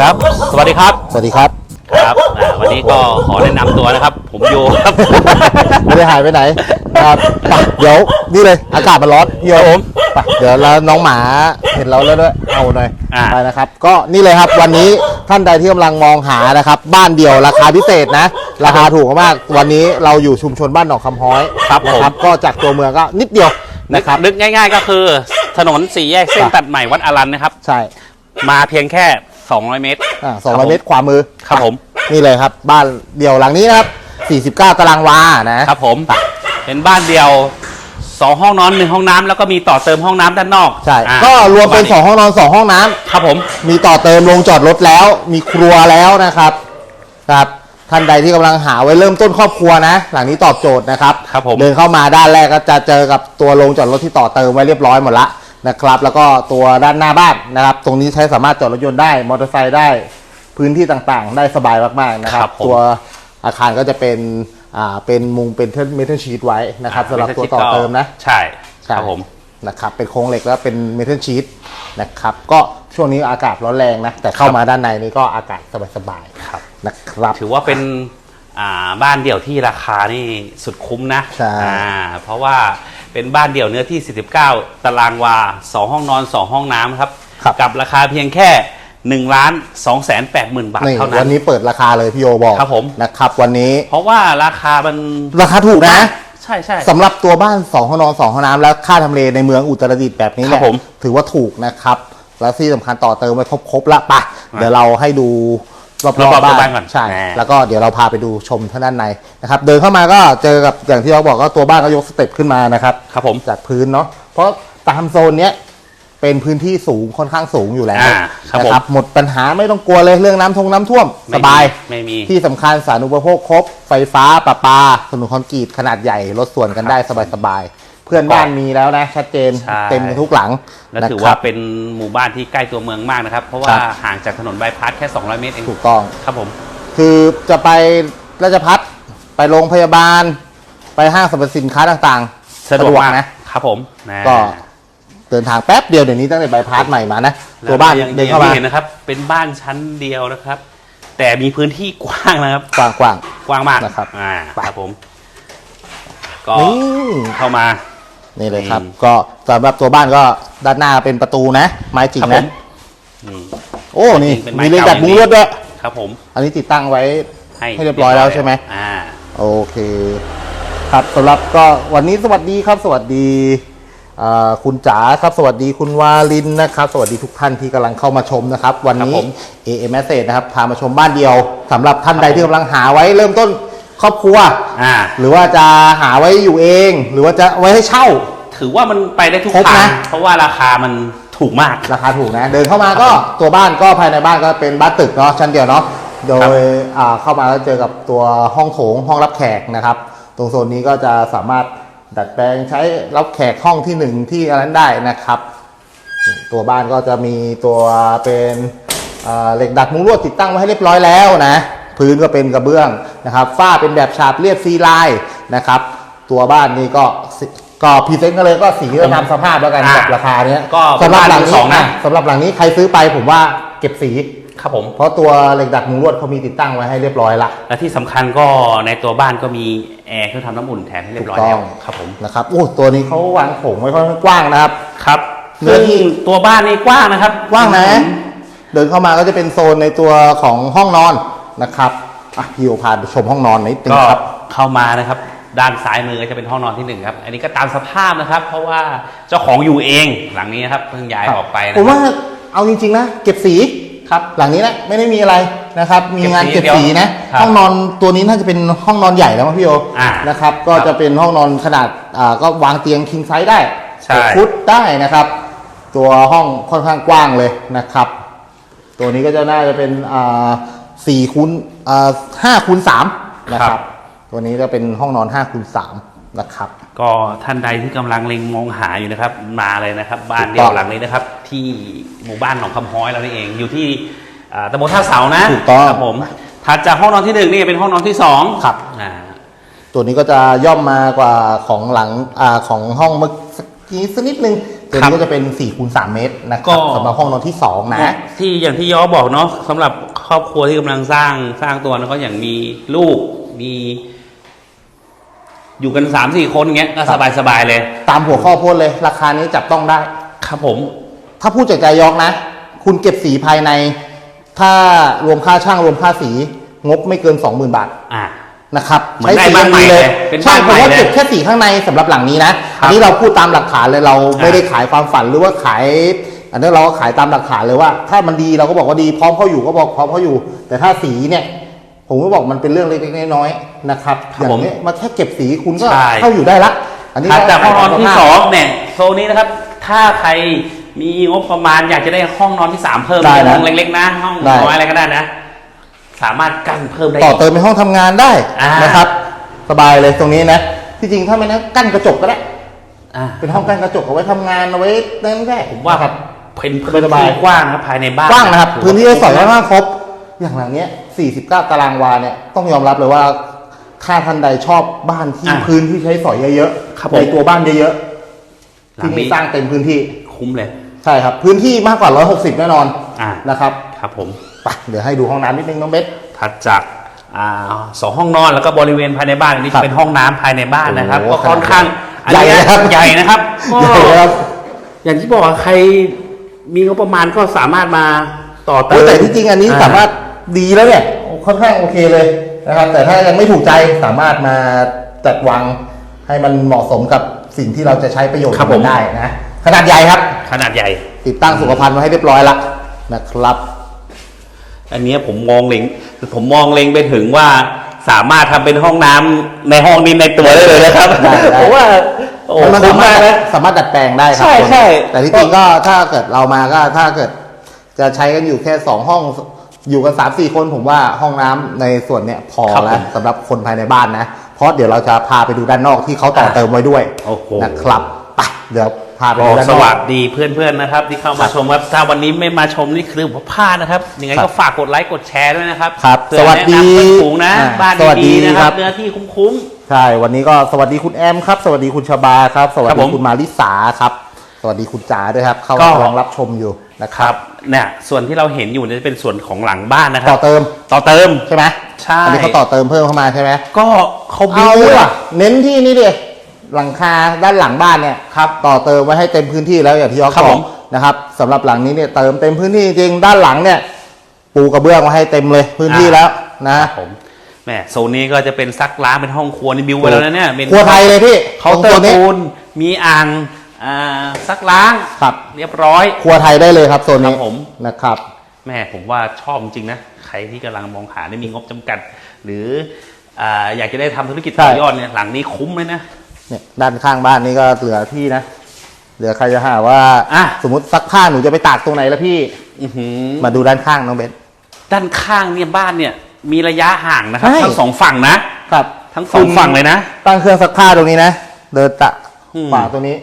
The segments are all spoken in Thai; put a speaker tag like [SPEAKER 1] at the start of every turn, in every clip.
[SPEAKER 1] ครับ สวัสดีครับ
[SPEAKER 2] สวัสดีครับ
[SPEAKER 1] ครับอ่าวันนี้ก็ขอแนะนำตัวนะครับ ผมโยครับ
[SPEAKER 2] ไม่ได้หายไปไหนครับไปเดี๋ยวนี่เลย อากาศมันร้อนพี่โย
[SPEAKER 1] ครับผม
[SPEAKER 2] ไปเดี๋ยวแล้วน้องหมาเห็นเราแล้วด้วยเอาหน่อย
[SPEAKER 1] อ่า
[SPEAKER 2] ไปนะครับ ก็นี่เลยครับวันนี้ท่านใดที่กำลังมองหานะครับ บ้านเดี่ยวราคาพิเศษนะ ราคาถูกมากวันนี้เราอยู่ชุมชนบ้านหนองคำฮ้อย
[SPEAKER 1] ครับ
[SPEAKER 2] นะ
[SPEAKER 1] ผม
[SPEAKER 2] ก็จากตัวเมืองก็นิดเดียว
[SPEAKER 1] นึ
[SPEAKER 2] นะ
[SPEAKER 1] ก
[SPEAKER 2] ครับ
[SPEAKER 1] นึกง่าย ๆ ก็คือ ถนนสี่แยกเส้น
[SPEAKER 2] ครับ
[SPEAKER 1] ตัดใหม่วัดอารันนะครับ
[SPEAKER 2] ใช่
[SPEAKER 1] มาเพียงแค่ 200 เมตร
[SPEAKER 2] อ่าสองร้อยเมตรขวามือ
[SPEAKER 1] ครับผม
[SPEAKER 2] นี่เลยครับ บ้านเดี่ยวหลังนี้นะครับ49 ตารางวานะ
[SPEAKER 1] ครับผม เป็นบ้านเดียวสองห้องนอนหนึ่งห้องน้ำแล้วก็มีต่อเติมห้องน้ำด้านนอก
[SPEAKER 2] ใช่
[SPEAKER 1] อ่า
[SPEAKER 2] ก็รวมเป็น
[SPEAKER 1] ประาณ
[SPEAKER 2] 2ห้องนอน 2 ห้องน้ำ
[SPEAKER 1] ครับผม
[SPEAKER 2] มีต่อเติมโรงจอดรถแล้ว มีครัวแล้วนะครับครับท่านใดที่กำลังหาไว้เริ่มต้นครอบครัวนะ หลังนี้ตอบโจทย์นะครับ
[SPEAKER 1] ครับผม
[SPEAKER 2] เดินเข้ามาด้านแรกก็จะเจอกับตัวโรงจอดรถที่ต่อเติมไว้เรียบร้อยหมดละ นะครับ แล้วก็ตัวด้านหน้าบ้านนะครับ ตรงนี้ใช้สามารถจอดรถยนต์ได้มอเตอร์ไซค์ได้พื้นที่ต่างๆ ได้สบายมากๆนะครั
[SPEAKER 1] ครับบผม
[SPEAKER 2] ตัวอาคารก็จะเป็นอ่าเป็นมุงเป็นเมทัลชีตไว้นะครับสำหรับตัวต่อเติมนะ
[SPEAKER 1] ใช่ครับผม
[SPEAKER 2] นะครับเป็นโครงเหล็กแล้วเป็นเมทัลชีตนะครับก็ช่วงนี้อากาศร้อนแรงนะแต่เข้ามาด้านในนี่ก็อากาศสบาย
[SPEAKER 1] ครับ
[SPEAKER 2] ๆนะครับ
[SPEAKER 1] ถือว่าเป็นอ่าบ้านเดี่ยวที่ราคานี่สุดคุ้มนะ
[SPEAKER 2] ใช่
[SPEAKER 1] อ่าเพราะว่า เป็นบ้านเดี่ยวเนื้อที่ 49 ตารางวา 2 ห้องนอน 2 ห้องน้ำครับ
[SPEAKER 2] ครับ
[SPEAKER 1] กับราคาเพียงแค่1ล้าน2แสน8หมื่นบาท
[SPEAKER 2] นี่
[SPEAKER 1] เท่านั้
[SPEAKER 2] วันน นี้เปิดราคาเลยพี่โยบอก
[SPEAKER 1] ครับผม
[SPEAKER 2] นะครับวันนี้
[SPEAKER 1] เพราะว่าราคามัน
[SPEAKER 2] ราคาถูกนะ
[SPEAKER 1] ใช่ใช่
[SPEAKER 2] สำหรับตัวบ้าน2ห้องนอน2ห้องน้ำแล้วค่าทำเลในเมืองอุตรดิตถ์แบบนี้
[SPEAKER 1] ครั
[SPEAKER 2] เนี่ย
[SPEAKER 1] บผม
[SPEAKER 2] ถือว่าถูกนะครับ และที่สำคัญต่อเติมไว้ครบๆละปะเดี๋ยวเราให้ดู รอบ
[SPEAKER 1] รอบๆ
[SPEAKER 2] ๆบ้า
[SPEAKER 1] บ้านนก่อน
[SPEAKER 2] ใช่
[SPEAKER 1] แหม
[SPEAKER 2] แล้วก็เดี๋ยวเราพาไปดูชมทางด้านในนะครับ เดินเข้ามาก็เจอกับอย่างที่เราบอกก็ตัวบ้านก็ยกสเต็ปขึ้นมานะครับ
[SPEAKER 1] ครับผม
[SPEAKER 2] จากพื้นเนาะ เพราะตามโซนเนี้ยเป็นพื้นที่สูงค่อนข้างสูงอยู่แล้ว
[SPEAKER 1] อ่าครับ
[SPEAKER 2] นะ
[SPEAKER 1] ผม
[SPEAKER 2] หมดปัญหาไม่ต้องกลัวเลยเรื่องน้ำทงน้ำท่วม
[SPEAKER 1] ไม่
[SPEAKER 2] สบาย
[SPEAKER 1] มีไม่มี
[SPEAKER 2] ที่สำคัญสาธารณูปโภคครบ ไฟฟ้าประปาถนนคอนกรีตขนาดใหญ่ลดส่วนกันได้สบายๆ เพื่อนบ้านมีแล้วนะ ชัดเจน
[SPEAKER 1] ใช่
[SPEAKER 2] เต็มกันทุกหลัง
[SPEAKER 1] และถือ
[SPEAKER 2] นะค
[SPEAKER 1] ว่า
[SPEAKER 2] รับ
[SPEAKER 1] เป็นหมู่บ้านที่ใกล้ตัวเมืองมากนะครับ เพราะว่า
[SPEAKER 2] ครับ
[SPEAKER 1] ห่างจากถนนบายพาสแค่ 200 เมตรเอง
[SPEAKER 2] ถูกต้อง
[SPEAKER 1] ครับผม
[SPEAKER 2] คือจะไปราชพัฒไปโรงพยาบาล ไปห้างสรรพสินค้าต่างๆ
[SPEAKER 1] สะดวกมาก
[SPEAKER 2] นะ
[SPEAKER 1] ครับผมนะ
[SPEAKER 2] ก็เดินทางแป๊บเดียวเดี๋ยวนี้ตั้งแต่ใบพาสใหม่มานะ
[SPEAKER 1] แล้ว
[SPEAKER 2] ตัวบ้าน
[SPEAKER 1] ยัง
[SPEAKER 2] เดินเข้ามา
[SPEAKER 1] ยังเห็นนะครับ เป็นบ้านชั้นเดียวนะครับ แต่มีพื้นที่กว้างนะครับ
[SPEAKER 2] กว้าง
[SPEAKER 1] กว้างมาก
[SPEAKER 2] นะครับ
[SPEAKER 1] อ่า
[SPEAKER 2] ไป
[SPEAKER 1] ครับผม ก็
[SPEAKER 2] ๆนี่
[SPEAKER 1] เข้ามา
[SPEAKER 2] นี่เลยครับ
[SPEAKER 1] อืม
[SPEAKER 2] ก็สำหรับตัวบ้านก็ด้านหน้าเป็นประตูนะ ไม้จริง
[SPEAKER 1] ครับผ
[SPEAKER 2] นะ
[SPEAKER 1] มอืม
[SPEAKER 2] โอ้นี่
[SPEAKER 1] เป็นไม้
[SPEAKER 2] มีเลข
[SPEAKER 1] เก่า
[SPEAKER 2] ดัดมุ้งลวดด้วย
[SPEAKER 1] ครับผม
[SPEAKER 2] อันนี้ติดตั้งไว้
[SPEAKER 1] ให้
[SPEAKER 2] ให้เรียบร้อยแล้วใช่ไหม
[SPEAKER 1] อ่า
[SPEAKER 2] โอเค ครับสำหรับก็วันนี้สวัสดีครับ สวัสดีอ่าคุณจ๋าครับ สวัสดีคุณวาลินนะครับ สวัสดีทุกท่านที่กำลังเข้ามาชมนะครับ วัน
[SPEAKER 1] ครับ
[SPEAKER 2] นี้
[SPEAKER 1] ผม
[SPEAKER 2] AM Message นะครับพามาชมบ้านเดียวสำหรับท่านใดที่กำลังหาไว้เริ่มต้น ครอบครัว
[SPEAKER 1] อ่า
[SPEAKER 2] หรือว่าจะหาไว้อยู่เอง หรือว่าจะไว้ให้เช่า
[SPEAKER 1] ถือว่ามันไปได้ทุก
[SPEAKER 2] ครบ
[SPEAKER 1] ทา
[SPEAKER 2] นะ
[SPEAKER 1] งเพราะว่าราคามันถูกมาก
[SPEAKER 2] ราคาถูกนะ เดินเข้ามาก็ตัวบ้านก็ภายในบ้านก็เป็นบ้านตึกเนาะชั้นเดียวเนาะโด
[SPEAKER 1] ครับ
[SPEAKER 2] ยอ่าเข้ามาแล้วเจอกับตัวห้องโถงห้องรับแขกนะครับ ตรงโซนนี้ก็จะสามารถดัดแปลงใช้รับแขกห้องที่หนึ่งที่อันนั้นได้นะครับนี่ตัวบ้านก็จะมีตัวเป็นอ่าเหล็กดัดมุ้งลวดติดตั้งไว้ให้เรียบร้อยแล้วนะ พื้นก็เป็นกระเบื้องนะครับ ฝ้าเป็นแบบฉาบเรียบซีไลน์นะครับ ตัวบ้านนี้ก็สิก็พรีเซนต์กันเลยก็สีก็ตามสภาพแล้วกัน
[SPEAKER 1] อ่า
[SPEAKER 2] กับราคาเนี้ย
[SPEAKER 1] ก็
[SPEAKER 2] สำหรับหลัง
[SPEAKER 1] บ้านมือสองนะ
[SPEAKER 2] สำหรับหลังนี้ใครซื้อไปผมว่าเก็บสี
[SPEAKER 1] ครับผม
[SPEAKER 2] เพราะตัวเหล็กดัดมุงลวดเขามีติดตั้งไว้ให้เรียบร้อยละ
[SPEAKER 1] และที่สำคัญก็ในตัวบ้านก็มีแอร์เครื่องทำน้ำอุ่นแถมให้เรียบร้อย
[SPEAKER 2] ถูกต้
[SPEAKER 1] แล้
[SPEAKER 2] อ
[SPEAKER 1] ว
[SPEAKER 2] ง
[SPEAKER 1] ครับผม
[SPEAKER 2] นะครับโอ้ตัวนี้เขาวางโถงไว้ค่อนข้างกว้างนะครับ
[SPEAKER 1] ครับ
[SPEAKER 2] เนื้อที่
[SPEAKER 1] ซึ่งตัวบ้านนี่กว้างนะครับ
[SPEAKER 2] กว้างนะเดินเข้ามาก็จะเป็นโซนในตัวของห้องนอน นะครับอะพี่โอพาไปชมห้องนอนนิดนึง
[SPEAKER 1] ก็
[SPEAKER 2] ครับ
[SPEAKER 1] เข้ามานะครับ ด้านซ้ายมือจะเป็นห้องนอนที่หนึ่งครับ อันนี้ก็ตามสภาพนะครับ เพราะว่าเจ้าของอยู่เองหลังนี้นะครับเพิ่งย้ายออกไปนะ
[SPEAKER 2] ผม
[SPEAKER 1] ครั
[SPEAKER 2] ว่า
[SPEAKER 1] บ
[SPEAKER 2] เอาจริงๆนะเก็บสี
[SPEAKER 1] ครับ
[SPEAKER 2] หลังนี้นะไม่ได้มีอะไรนะครับ มีงาน
[SPEAKER 1] เก็
[SPEAKER 2] เก็
[SPEAKER 1] บบสี
[SPEAKER 2] สีนะ
[SPEAKER 1] ครับ
[SPEAKER 2] ห้องนอนตัวนี้น่าจะเป็นห้องนอนใหญ่แล้วมั้งพี่โอ
[SPEAKER 1] อ่า
[SPEAKER 2] นะครับ ก็
[SPEAKER 1] ครับ
[SPEAKER 2] จะเป็นห้องนอนขนาดอ่าก็วางเตียงคิงไซส์ได้
[SPEAKER 1] ใช่
[SPEAKER 2] หกฟุตได้นะครับ ตัวห้องค่อนข้างกว้างเลยนะครับ ตัวนี้ก็จะน่าจะเป็นอ่า สี่คูณอ่าห้าคูณสามนะครับ ตัวนี้จะเป็นห้องนอนห้าคูณสามนะครับ
[SPEAKER 1] ก็ท่านใดที่กำลังเล็งมองหาอยู่นะครับ มาเลยนะครับ บ้าน
[SPEAKER 2] ถูก
[SPEAKER 1] เดีย
[SPEAKER 2] ต้
[SPEAKER 1] ว
[SPEAKER 2] อง
[SPEAKER 1] หลังนี้นะครับ ที่หมู่บ้านหนองคำฮ้อยเรานี่เอง อยู่ที่อ่าตำบลท่าเสานะ
[SPEAKER 2] ถูกต้อง
[SPEAKER 1] ครับผมถัดจากห้องนอนที่หนึ่งนี่เป็นห้องนอนที่สอง
[SPEAKER 2] ครับ
[SPEAKER 1] อ่า
[SPEAKER 2] ตัวนี้ก็จะย่อมมากว่าของหลังอ่าของห้องเมื่อกี้สักนิดนึง ตัว
[SPEAKER 1] ครั
[SPEAKER 2] นี้
[SPEAKER 1] บ
[SPEAKER 2] ก็จะเป็น4คูณ3เมตรนะค
[SPEAKER 1] ก็
[SPEAKER 2] รับสำหรับห้องนอนที่ 2 นะ
[SPEAKER 1] ที่อย่างที่ย้อบอกเนาะสำหรับครอบครัวที่กำลังสร้างสร้างตัวแล้วก็อย่างมีลูกมี อยู่กันสามสี่คนอย่างเงี้ยก็สบายสบายๆเลย
[SPEAKER 2] ตามหัวข้อโพสต์เลย ราคานี้จับต้องได้
[SPEAKER 1] ครับผม
[SPEAKER 2] ถ้าพูดจากใจยอกนะ คุณเก็บสีภายใน ถ้ารวมค่าช่างรวมค่าสี งบไม่เกิน 20,000 บาท
[SPEAKER 1] อ่า
[SPEAKER 2] นะครับ
[SPEAKER 1] เหมือนได้บ้านใหม่เลยเป็น
[SPEAKER 2] ใช่
[SPEAKER 1] บ้าน
[SPEAKER 2] ผ
[SPEAKER 1] ใหม่
[SPEAKER 2] มว่า
[SPEAKER 1] เลย
[SPEAKER 2] เก็บแค่สีข้างในสำหรับหลังนี้นะอันนี้เราพูดตามหลักฐานเลยเราไม่ได้ขายความฝันหรือว่าขาย อันนี้เราก็ขายตามหลักฐานเลยว่า ถ้ามันดีเราก็บอกว่าดีพร้อมเขาอยู่ก็บอกพร้อมเขาอยู่ แต่ถ้าสีเนี่ย ผมก็บอกมันเป็นเรื่องเล็กๆน้อยๆนะครับ
[SPEAKER 1] ครับ
[SPEAKER 2] อย่าง
[SPEAKER 1] ผม
[SPEAKER 2] นี้มาแค่เก็บสีคุณก็
[SPEAKER 1] ใช่
[SPEAKER 2] เข้าอยู่ได้ละอันนี้
[SPEAKER 1] ถัดจากห้องนอนที่
[SPEAKER 2] ขาย
[SPEAKER 1] ส
[SPEAKER 2] ตาม
[SPEAKER 1] อ
[SPEAKER 2] ภาพ
[SPEAKER 1] งเนี่ยโซนนี้นะครับ ถ้าใครมีงบประมาณอยากจะได้ห้องนอนที่สามเพิ่ม
[SPEAKER 2] ได้นะ
[SPEAKER 1] ห้องเล็กๆนะ ห้อง
[SPEAKER 2] ได้
[SPEAKER 1] น้อยอะไรก็ได้นะ สามารถกั้นเพิ่มได้
[SPEAKER 2] ต่อ
[SPEAKER 1] อีก
[SPEAKER 2] เติมเป็นห้องทำงานได้
[SPEAKER 1] อ่าน
[SPEAKER 2] นะครับ สบายเลยตรงนี้นะที่จริงถ้าไม่นั้นกั้นกระจกก็ได้
[SPEAKER 1] อ่า
[SPEAKER 2] เป็นห้องกั้นกระจกเอาไว้ทำงานเอาไว้นั่นได้
[SPEAKER 1] ผมว่า
[SPEAKER 2] ครับ
[SPEAKER 1] เป็นพื้น
[SPEAKER 2] สบาย
[SPEAKER 1] ที่กว้างครับภายในบ้าน
[SPEAKER 2] กว้างนะครับ
[SPEAKER 1] ถื
[SPEAKER 2] พื้นที่ได้สอย
[SPEAKER 1] ว่า
[SPEAKER 2] มากครบ อย่างหลังเนี้ย 49 ตารางวาเนี่ยต้องยอมรับเลยว่า ถ้าท่านใดชอบบ้านที่
[SPEAKER 1] อะ
[SPEAKER 2] พื้นที่ใช้สอยเยอะ
[SPEAKER 1] ครับผม
[SPEAKER 2] ในตัวบ้านเยอะ
[SPEAKER 1] ห
[SPEAKER 2] ๆ
[SPEAKER 1] ลัง
[SPEAKER 2] ที่
[SPEAKER 1] นี้
[SPEAKER 2] นี่สร้างเต็มพื้นที่
[SPEAKER 1] คุ้มเลย
[SPEAKER 2] ใช่ครับ พื้นที่มากกว่า 160 แน่นอน
[SPEAKER 1] อ่า
[SPEAKER 2] นะครับ
[SPEAKER 1] ครับผม
[SPEAKER 2] ไปเดี๋ยวให้ดูห้องน้ำนิดนึงน้องเบส
[SPEAKER 1] ถัดจากอ่าสองห้องนอนแล้วก็บริเวณภายในบ้านอันนี้
[SPEAKER 2] ครับ
[SPEAKER 1] จะเป็นห้องน้ำภายในบ้านนะครับ
[SPEAKER 2] โอ้
[SPEAKER 1] ก็
[SPEAKER 2] โห
[SPEAKER 1] ค่อนข้างอัน
[SPEAKER 2] ใหญ่
[SPEAKER 1] เนี้ย
[SPEAKER 2] นะครับ
[SPEAKER 1] ใหญ่นะครับก็
[SPEAKER 2] ใหญ่ครับ
[SPEAKER 1] อย่างที่บอกใครมีงบประมาณก็สามารถมาต่อเติ
[SPEAKER 2] โอ้
[SPEAKER 1] ม
[SPEAKER 2] แต่ที่จริงอันนี้
[SPEAKER 1] อ่
[SPEAKER 2] สามารถดีแล้วเนี่ยค่อนข้างโอเคเลยนะครับ แต่ถ้ายังไม่ถูกใจสามารถมาจัดวางให้มันเหมาะสมกับสิ่งที่เราจะใช้ประโยชน์
[SPEAKER 1] ครับผม
[SPEAKER 2] ได้นะขนาดใหญ่ครับ
[SPEAKER 1] ขนาดใหญ่
[SPEAKER 2] ติดตั้งสุขภัณฑ์ไว้ให้เรียบร้อยละนะครับ
[SPEAKER 1] อันเนี้ยผมมองเล็งผมมองเล็งไปถึงว่าสามารถทำเป็นห้องน้ำในห้องนี้ในตัวได้เลยนะครับ
[SPEAKER 2] ได้ได้
[SPEAKER 1] ผมว่าโอ้
[SPEAKER 2] มัน
[SPEAKER 1] คุ้
[SPEAKER 2] สามมาร
[SPEAKER 1] มา
[SPEAKER 2] ถ
[SPEAKER 1] กนะ
[SPEAKER 2] สามารถดัดแปลงได้ครั
[SPEAKER 1] ใช่ใช่
[SPEAKER 2] แต่ที่จริงก็ถ้าเกิดเรามาก็ถ้าเกิด จะใช้กันอยู่แค่สองห้องอยู่กันสามสี่คนผมว่าห้องน้ำในส่วนเนี้ยพอ
[SPEAKER 1] ครับ
[SPEAKER 2] แล้ว
[SPEAKER 1] ผม
[SPEAKER 2] สำหรับคนภายในบ้านนะ เพราะเดี๋ยวเราจะพาไปดูด้านนอกที่เขาต่อเติมไว้ด้วย
[SPEAKER 1] โอ้โห
[SPEAKER 2] นะครับไป เดี๋ยวพาไป
[SPEAKER 1] ก็
[SPEAKER 2] ดูด้าน
[SPEAKER 1] ส
[SPEAKER 2] นอ
[SPEAKER 1] วั
[SPEAKER 2] ก
[SPEAKER 1] สดีเพื่อนๆนะครับ ที่เข้ามาชมครับถ้าวันนี้ไม่มาชมนี่คือผมพลาดนะครับยังไง
[SPEAKER 2] ครั
[SPEAKER 1] ก็
[SPEAKER 2] บ
[SPEAKER 1] ฝากกดไลค์กดแชร์ด้วยนะครับ
[SPEAKER 2] ครับ
[SPEAKER 1] เพื่อ
[SPEAKER 2] สวัสดี
[SPEAKER 1] แนะนำเพื่อนฝูงนะ
[SPEAKER 2] อ่า
[SPEAKER 1] บ้าน
[SPEAKER 2] สวัสดี
[SPEAKER 1] ดีๆนะค
[SPEAKER 2] ครั
[SPEAKER 1] รับ บเนื้อที่คุ้ม
[SPEAKER 2] ใช่ วันนี้ก็สวัสดีคุณแอมครับ สวัสดีคุณชบาครับ สวัส
[SPEAKER 1] ครับ
[SPEAKER 2] ดี
[SPEAKER 1] ผม
[SPEAKER 2] คุณมาริสาครับ สวัสดีคุณจ๋าด้วยครับ เข้า
[SPEAKER 1] ก็
[SPEAKER 2] กำลังรับชมอยู่นะ
[SPEAKER 1] ๆ
[SPEAKER 2] ค
[SPEAKER 1] ครับรับเนี่ยส่วนที่เราเห็นอยู่เนี่ยจะเป็นส่วนของหลังบ้านนะครั
[SPEAKER 2] ต่อบ เติม
[SPEAKER 1] ต่อเติม
[SPEAKER 2] ใช่ไหม
[SPEAKER 1] ใช่
[SPEAKER 2] อันนี้เขาต่อเติมเพิ่มเข้ามาใช่ไหม
[SPEAKER 1] ก็เขาบิ
[SPEAKER 2] เอา
[SPEAKER 1] ว
[SPEAKER 2] ล่ะเน้นที่นี่ดิ หลังคาด้านหลังบ้านเนี่ย
[SPEAKER 1] ครับ
[SPEAKER 2] ต่อเติมไว้ให้เต็มพื้นที่แล้วอย่างที่ยอก
[SPEAKER 1] ครับ
[SPEAKER 2] บอ
[SPEAKER 1] ผ
[SPEAKER 2] ก
[SPEAKER 1] ม
[SPEAKER 2] นะครับสำหรับหลังนี้เนี่ยเติมเต็มพื้นที่จริงด้านหลังเนี่ยปูกระเบื้องมาให้เต็มเลยพื้นที่แล้วนะ
[SPEAKER 1] ผมแหมโซนนี้ก็จะเป็นซักล้างเป็นห้องครัวนี่บิวไว้แล้วนะเนี่ยเป็น
[SPEAKER 2] ครัวไทยเลยพี่
[SPEAKER 1] เคาน์เตอ
[SPEAKER 2] ต
[SPEAKER 1] ร์
[SPEAKER 2] งนี้
[SPEAKER 1] ปูนมีอ่างอ่าซักล้าง
[SPEAKER 2] ครับ
[SPEAKER 1] เรียบร้อย
[SPEAKER 2] ครัวไทยได้เลยครับโซนนี้
[SPEAKER 1] ครับผม
[SPEAKER 2] นะครับ
[SPEAKER 1] แม่ผมว่าชอบจริงนะใครที่กำลังมองหาได้มีงบจำกัด หรืออ่าอยากจะได้ทำธุรกิจต่อยอดเนี่ยหลังนี้คุ้มเลยนะ
[SPEAKER 2] เนี่ยด้านข้างบ้านนี่ก็เหลือที่นะ เหลือใครจะหาว่า
[SPEAKER 1] อะ
[SPEAKER 2] สมมติซักผ้าหนูจะไปตากตรงไหนแล้วพี่
[SPEAKER 1] อื้อหือ
[SPEAKER 2] มาดูด้านข้างน้องเบน
[SPEAKER 1] ด้านข้างเนี่ยบ้านเนี่ย มีระยะห่างนะครับ
[SPEAKER 2] ใช่
[SPEAKER 1] ทั้งสองฝั่งนะ
[SPEAKER 2] ครับ
[SPEAKER 1] ทั้งสองฝั่งเลยนะ
[SPEAKER 2] ตั้งเครื่องซักผ้าตรงนี้นะ เดินตะ
[SPEAKER 1] อืม
[SPEAKER 2] ฝาตรงนี้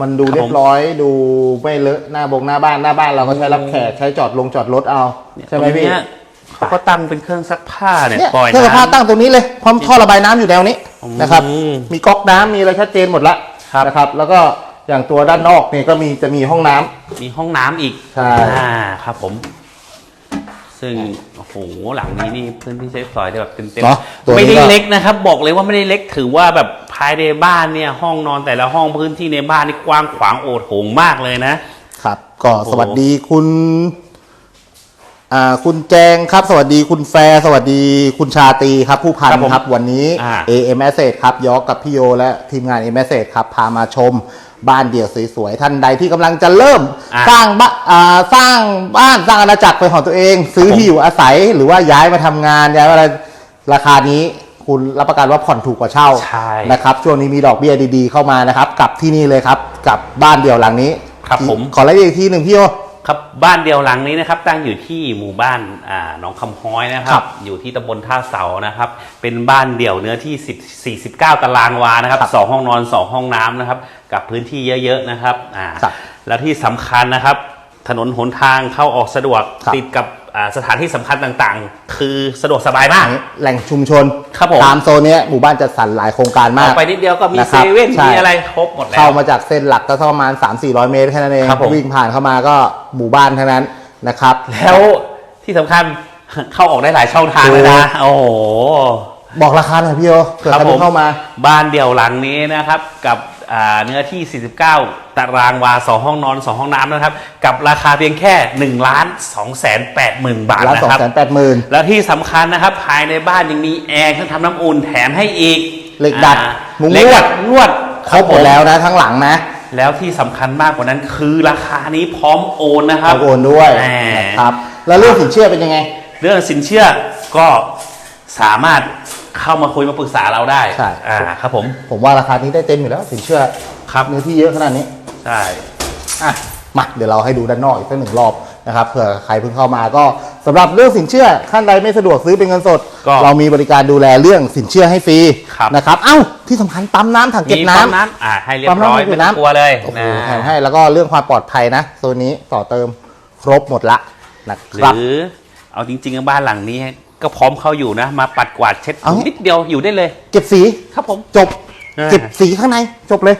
[SPEAKER 2] มันดู
[SPEAKER 1] ครับ
[SPEAKER 2] เรียบร้อยดูไม่เลอะหน้าบงหน้าบ้านหน้าบ้านเราก็ใช้รับแขกใช้จอดลงจอดรถเอาใช่ไหมพี่
[SPEAKER 1] ตรงเนี้ยเขาก็ตั้งเป็นเครื่องซักผ้าเนี่ย
[SPEAKER 2] เนี่ย
[SPEAKER 1] ปล่อย
[SPEAKER 2] เครื่องซักผ้า
[SPEAKER 1] น้ำ
[SPEAKER 2] ตั้งตรงนี้เลยพร้อมท่อระบายน้ำอยู่แนวนี้
[SPEAKER 1] อืม
[SPEAKER 2] นะครับ มีก๊อกน้ำมีอะไรชัดเจนหมดละ
[SPEAKER 1] ครับ
[SPEAKER 2] นะครับ แล้วก็อย่างตัวด้านนอกนี่ก็มีจะมีห้องน้ำ
[SPEAKER 1] มีห้องน้ำอีก
[SPEAKER 2] ใช่
[SPEAKER 1] อ่าครับผม ซึ่งโอ้โหหลังนี้นี่พื้นที่ใช้สอยได้แบบเต็ม
[SPEAKER 2] เนอะตัวนี้
[SPEAKER 1] ๆไม่ได้
[SPEAKER 2] ก็
[SPEAKER 1] เล็กนะครับ บอกเลยว่าไม่ได้เล็กถือว่าแบบภายในบ้านเนี่ย ห้องนอนแต่ละห้องพื้นที่ในบ้านนี่กว้างขวางโอดโถงมากเลยนะ
[SPEAKER 2] ครับ ก็
[SPEAKER 1] โอ้โห
[SPEAKER 2] สวัสดีคุณอ่า คุณแจงครับสวัสดีคุณแฟร์สวัสดีคุณชาตรีครับผู้พัน
[SPEAKER 1] ครับผม
[SPEAKER 2] ครับวันนี้
[SPEAKER 1] อ่า
[SPEAKER 2] AM a s s e t ครับยอกกับพี่โยและทีมงาน AM a s s e t ครับพามาชมบ้านเดี่ยวสวยๆท่านใดที่กำลังจะเริ่ม
[SPEAKER 1] อ่า
[SPEAKER 2] สร้างบ้านอ่าสร้างบ้านสร้างอาณาจักรเป็นของตัวเอง ซื้อ
[SPEAKER 1] ครับผม
[SPEAKER 2] ที่อยู่อาศัยหรือว่าย้ายมาทำงานย้ายอะไรราคานี้คุณรับประกันว่าผ่อนถูกกว่าเช่า
[SPEAKER 1] ใช่
[SPEAKER 2] นะครับช่วงนี้มีดอกเบี้ยดีๆเข้ามานะครับกับที่นี่เลยครับกับบ้านเดี่ยวหลังนี้
[SPEAKER 1] ครับผม
[SPEAKER 2] ขอรายละเอียดอีกทีหนึ่งพี่โย
[SPEAKER 1] ครับบ้านเดียวหลังนี้นะครับตั้งอยู่ที่หมู่บ้านอ่าหนองคำฮ้อยนะค
[SPEAKER 2] ครั
[SPEAKER 1] รับ
[SPEAKER 2] บ
[SPEAKER 1] อยู่ที่ตำบลท่าเสานะครับ เป็นบ้านเดี่ยวเนื้อที่ 10 49 ตารางวานะครับ
[SPEAKER 2] ครับ
[SPEAKER 1] สองห้องนอนสองห้องน้ำนะครับ กับพื้นที่เยอะๆนะครับอ่า
[SPEAKER 2] ครับ
[SPEAKER 1] แล้วที่สำคัญนะครับ ถนนหนทางเข้าออกสะดวก
[SPEAKER 2] ครับ
[SPEAKER 1] ติดกับอ่า สถานที่สำคัญต่างๆ คือสะดวกสบายมาก
[SPEAKER 2] แหล่งชุมชน
[SPEAKER 1] ครับผม
[SPEAKER 2] ตามโซนเนี้ยหมู่บ้านจัดสรรหลายโครงการ
[SPEAKER 1] อ
[SPEAKER 2] มา
[SPEAKER 1] อกกไปนิดเดียวก็มี
[SPEAKER 2] นะค
[SPEAKER 1] เซ
[SPEAKER 2] รับ
[SPEAKER 1] เว่น
[SPEAKER 2] ใช่
[SPEAKER 1] มีอะไรครบหมดแล้ว
[SPEAKER 2] เข้ามาจากเส้นหลักก็ประมาณ 3-400 เมตรแค่นั้นเอง
[SPEAKER 1] ครับผม
[SPEAKER 2] วิ่งผ่านเข้ามาก็หมู่บ้านทั้งนั้นนะครับ
[SPEAKER 1] แล้วที่สำคัญเข้าออกได้หลายช่องทางเลยนะ โอ้โห
[SPEAKER 2] บอกราคาหน่อยพี่โอเผื่อ
[SPEAKER 1] ครับ
[SPEAKER 2] ใคร
[SPEAKER 1] ผ
[SPEAKER 2] เพิ่
[SPEAKER 1] ม
[SPEAKER 2] งเข้ามา
[SPEAKER 1] บ้านเดี่ยวหลังนี้นะครับ กับอ่า เนื้อที่ 49 ตารางวา 2 ห้องนอน 2 ห้องน้ำนะครับ กับราคาเพียงแค่ 1 ล้าน2แสน8หมื่นบาท
[SPEAKER 2] ล้าน
[SPEAKER 1] นะ
[SPEAKER 2] สอง
[SPEAKER 1] ครับ
[SPEAKER 2] แสนแปดหมื่น
[SPEAKER 1] แล้วที่สำคัญนะครับ ภายในบ้านยังมีแอร์เครื่องทำน้ำอุ่นแถมให้อีก
[SPEAKER 2] เหล็กดัด
[SPEAKER 1] อ่า
[SPEAKER 2] มุ้ง
[SPEAKER 1] เหล็ก
[SPEAKER 2] ลว
[SPEAKER 1] ดั
[SPEAKER 2] ด
[SPEAKER 1] ดลวด
[SPEAKER 2] ครบหมดแล้วนะทั้งหลังนะ
[SPEAKER 1] แล้วที่สำคัญมากกว่านั้นคือราคานี้พร้อมโอนนะครับ
[SPEAKER 2] เอาโอนด้วย
[SPEAKER 1] แหม
[SPEAKER 2] นะครับ แล้วเรื่องสินเชื่อเป็นยังไง
[SPEAKER 1] เรื่องสินเชื่อก็สามารถ เข้ามาคุยมาปรึกษาเราได้
[SPEAKER 2] ใช่
[SPEAKER 1] อ่าครับผม
[SPEAKER 2] ผมว่าราคานี้ได้เต็มอยู่แล้วสินเชื่อ
[SPEAKER 1] ครับ
[SPEAKER 2] เนื้อที่เยอะขนาดนี้
[SPEAKER 1] ใช่
[SPEAKER 2] อะมาเดี๋ยวเราให้ดูด้านนอกอีกสักหนึ่งรอบนะครับเผื่อใครเพิ่งเข้ามาก็สำหรับเรื่องสินเชื่อท่านใดไม่สะดวกซื้อเป็นเงินสด
[SPEAKER 1] ก็
[SPEAKER 2] เรามีบริการดูแลเรื่องสินเชื่อให้ฟรี
[SPEAKER 1] ครับ
[SPEAKER 2] นะครับเอ้าที่สำคัญปั๊มน้ำถังเก็บ
[SPEAKER 1] มี
[SPEAKER 2] น้ำ
[SPEAKER 1] ปั๊มน้ำอ่าให้เรียบร้อย
[SPEAKER 2] ปั๊มน้ำ
[SPEAKER 1] ไม่
[SPEAKER 2] เก็บ
[SPEAKER 1] ต้อง
[SPEAKER 2] น้ำ
[SPEAKER 1] กลัวเลย
[SPEAKER 2] โอ้โห
[SPEAKER 1] นะ
[SPEAKER 2] แถมให้แล้วก็เรื่องความปลอดภัยนะตัวนี้ต่อเติมครบหมดละนะ
[SPEAKER 1] ห
[SPEAKER 2] ครับ
[SPEAKER 1] รือเอาจริงๆบ้านหลังนี้ ก็พร้อมเข้าอยู่นะ มาปัดกวาดเช็ด
[SPEAKER 2] เอา
[SPEAKER 1] นิดเดียวอยู่ได้เลย
[SPEAKER 2] เก็บสี
[SPEAKER 1] ครับผม
[SPEAKER 2] จบ
[SPEAKER 1] อ่า
[SPEAKER 2] เก็บสีข้างในจบเลย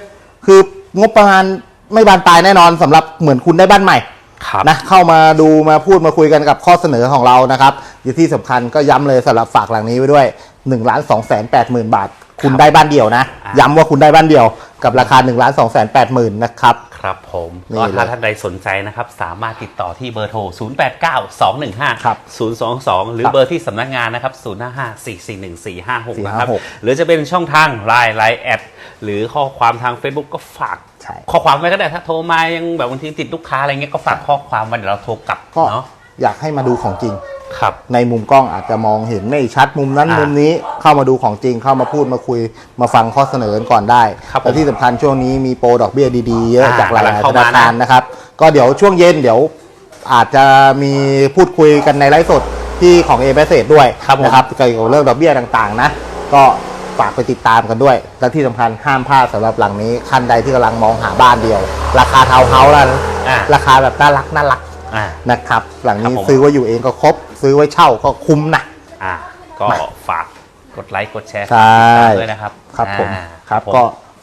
[SPEAKER 2] คืองบประมาณไม่บานปลายแน่นอนสำหรับเหมือนคุณได้บ้านใหม่
[SPEAKER 1] ครับ
[SPEAKER 2] นะเข้ามาดูมาพูดมาคุยกันกับข้อเสนอของเรานะครับอยู่ที่สำคัญก็ย้ำเลยสำหรับฝากหลังนี้ไว้ด้วย1นึ่งล้านสองแสนแปดหมื่นบาท คุณได้บ้านเดียวนะ
[SPEAKER 1] อ่า
[SPEAKER 2] ย้ำว่าคุณได้บ้านเดียวกับราคา1นึ่งล้านสองแสนแปดหมื่นนะครับ
[SPEAKER 1] ครับผม
[SPEAKER 2] นี่
[SPEAKER 1] ก็
[SPEAKER 2] เลย
[SPEAKER 1] ถ้าท่านใดสนใจนะครับ สามารถติดต่อที่เบอร์โทร 0 8 9 2 1 5
[SPEAKER 2] ครับ
[SPEAKER 1] 022 หรือ
[SPEAKER 2] ครับ
[SPEAKER 1] เบอร์ที่สำนักงานนะครับ 0 5 5 4 4 1 4 5 6 นะครับ
[SPEAKER 2] 456
[SPEAKER 1] หรือจะเป็นช่องทาง Line Line แอดหรือข้อความทาง Facebook ก็ฝาก
[SPEAKER 2] ใช่
[SPEAKER 1] ข้อความไว้ก็ได้ถ้าโทรมายังแบบบางทีติดลูกค้าอะไรเงี้ยก็ฝากข้อความมาเดี๋ยวเราโทรกลับ
[SPEAKER 2] ก็
[SPEAKER 1] เนาะ
[SPEAKER 2] อยากให้มาดูของจริง
[SPEAKER 1] ครับ
[SPEAKER 2] ในมุมกล้องอาจจะมองเห็นไม่ชัดมุมนั้น
[SPEAKER 1] อ่ามุ
[SPEAKER 2] มุมนี้เข้ามาดูของจริงเข้ามาพูดมาคุยมาฟังข้อเสนอกันก่อนได้
[SPEAKER 1] ครับผม
[SPEAKER 2] และที่สำคัญช่วงนี้มีโปรดอกเบี้ยดีๆเยอะ
[SPEAKER 1] อ่า
[SPEAKER 2] จากหลาย
[SPEAKER 1] กำลัง
[SPEAKER 2] ๆ
[SPEAKER 1] เข้า
[SPEAKER 2] ธ
[SPEAKER 1] มา
[SPEAKER 2] นา
[SPEAKER 1] นะ
[SPEAKER 2] คารนะครับ ก็เดี๋ยวช่วงเย็นเดี๋ยวอาจจะมีพูดคุยกันในไลฟ์สดที่ของเอเบสเด้วย
[SPEAKER 1] ครับผม
[SPEAKER 2] นะครับเกี่ยวกับเรื่องดอกเบี้ยต่างๆนะ ก็ฝากไปติดตามกันด้วย และที่สำคัญห้ามพลาดสำหรับหลังนี้คันใดที่กำลังมองหาบ้านเดียว ราคาทาวน์เฮาส์แล้วนะ
[SPEAKER 1] อ่า
[SPEAKER 2] ราคาแบบน่ารักน่ารัก
[SPEAKER 1] อ่า
[SPEAKER 2] นะครับ หลังนี้
[SPEAKER 1] ครับผม
[SPEAKER 2] ซื้อไว้อยู่เองก็ครบ ซื้อไว้เช่าก็คุ้มนะ
[SPEAKER 1] อ่า ก็
[SPEAKER 2] มา
[SPEAKER 1] ฝากกดไลค์กดแชร์
[SPEAKER 2] ใช่
[SPEAKER 1] ติดตามด้วยนะครับ
[SPEAKER 2] ครับผม
[SPEAKER 1] อ่า
[SPEAKER 2] ครับ
[SPEAKER 1] ผม
[SPEAKER 2] ก็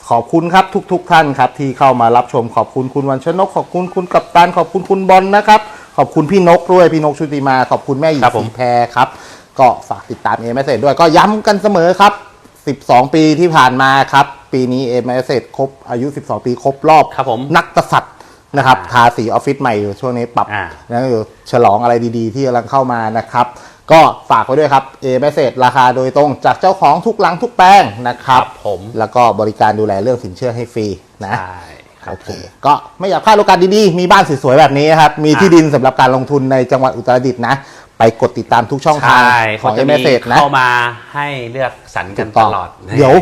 [SPEAKER 2] ขอบคุณครับทุกๆท่านครับ ที่เข้ามารับชมขอบคุณคุณวันชนก ขอบคุณคุณกัปตันขอบคุณคุณบอลนะครับ ขอบคุณพี่นกด้วยพี่นกชุติมา ขอบคุณแม่หญิง
[SPEAKER 1] ครับผม
[SPEAKER 2] สีแพรครับ ก็ฝากติดตามเอ s มเด้วยก็ย้ำกันเสมอครับ 12 ปีที่ผ่านมาครับ ปีนี้เอ s มครบอายุ 12 ปีครบรอบ
[SPEAKER 1] ครับผม
[SPEAKER 2] นักกษัตริย์ นะครับ
[SPEAKER 1] อ่า
[SPEAKER 2] ทาสีออฟฟิศใหม่อยู่ช่วงนี้ปรับ
[SPEAKER 1] อ่า
[SPEAKER 2] นะอยู่ฉลองอะไรดีๆ ที่กำลังเข้ามานะครับ ก็ฝากไว้ด้วยครับเอเมสเซจราคาโดยตรงจากเจ้าของทุกหลังทุกแปลงนะครับ
[SPEAKER 1] ครับผม
[SPEAKER 2] แล้วก็บริการดูแลเรื่องสินเชื่อให้ฟรีนะ
[SPEAKER 1] ใช่ครับ
[SPEAKER 2] โอเค
[SPEAKER 1] ผม
[SPEAKER 2] ก็ไม่อยากพลาดโอกาสดีๆ มีบ้านสวยๆแบบนี้นะครับ มีที่
[SPEAKER 1] อะ
[SPEAKER 2] ดินสำหรับการลงทุนในจังหวัดอุตรดิตถ์นะ ไปกดติดตามทุกช่องทาง
[SPEAKER 1] ใช่
[SPEAKER 2] ของ
[SPEAKER 1] เขา
[SPEAKER 2] เอ
[SPEAKER 1] จะ
[SPEAKER 2] เม
[SPEAKER 1] มี
[SPEAKER 2] สเซจนะ
[SPEAKER 1] เข้ามาให้เลือกสรรกัน
[SPEAKER 2] ถูกต้
[SPEAKER 1] ต
[SPEAKER 2] อง
[SPEAKER 1] ลอด
[SPEAKER 2] เดี๋ยว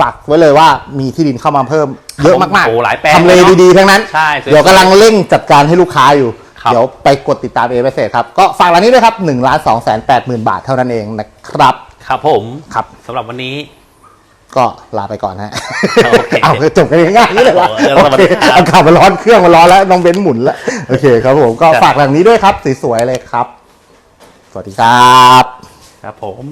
[SPEAKER 2] ฝากไว้เลยว่ามีที่ดินเข้ามาเพิ่มเยอะมาก
[SPEAKER 1] โอ้หลายแปลง
[SPEAKER 2] ทำเล
[SPEAKER 1] เลยเนอะ
[SPEAKER 2] ดีๆทั้งนั้น
[SPEAKER 1] ใช่สวยๆ
[SPEAKER 2] เดี๋ยวกำลังเร่งจัดการให้ลูกค้าอยู่
[SPEAKER 1] ครับ
[SPEAKER 2] เดี๋ยวไปกดติดตามเอเมสเซจครับ ก็ฝากร้านนี้ด้วยครับ1นึ่งล้านสองแสนแปดหมื่นบาทเท่านั้นเองนะครับ
[SPEAKER 1] ครับผม
[SPEAKER 2] ครับ
[SPEAKER 1] สำหรับวันนี้
[SPEAKER 2] ก็ลาไปก่อนฮะ
[SPEAKER 1] โอเค
[SPEAKER 2] เอาจบกันง่ายๆนี่เลยวะ
[SPEAKER 1] เออ
[SPEAKER 2] โอ
[SPEAKER 1] สวัส
[SPEAKER 2] เค
[SPEAKER 1] ดีครับ
[SPEAKER 2] เอาข่าวมาร้อนเครื่องมาร้อนแล้วน้องเบนซ์หมุนแล้วโอเคครับผมก็
[SPEAKER 1] ครับ
[SPEAKER 2] ฝากหลังนี้ด้วยครับสวยๆเลยครับ สวัสดีครับ
[SPEAKER 1] ครับผม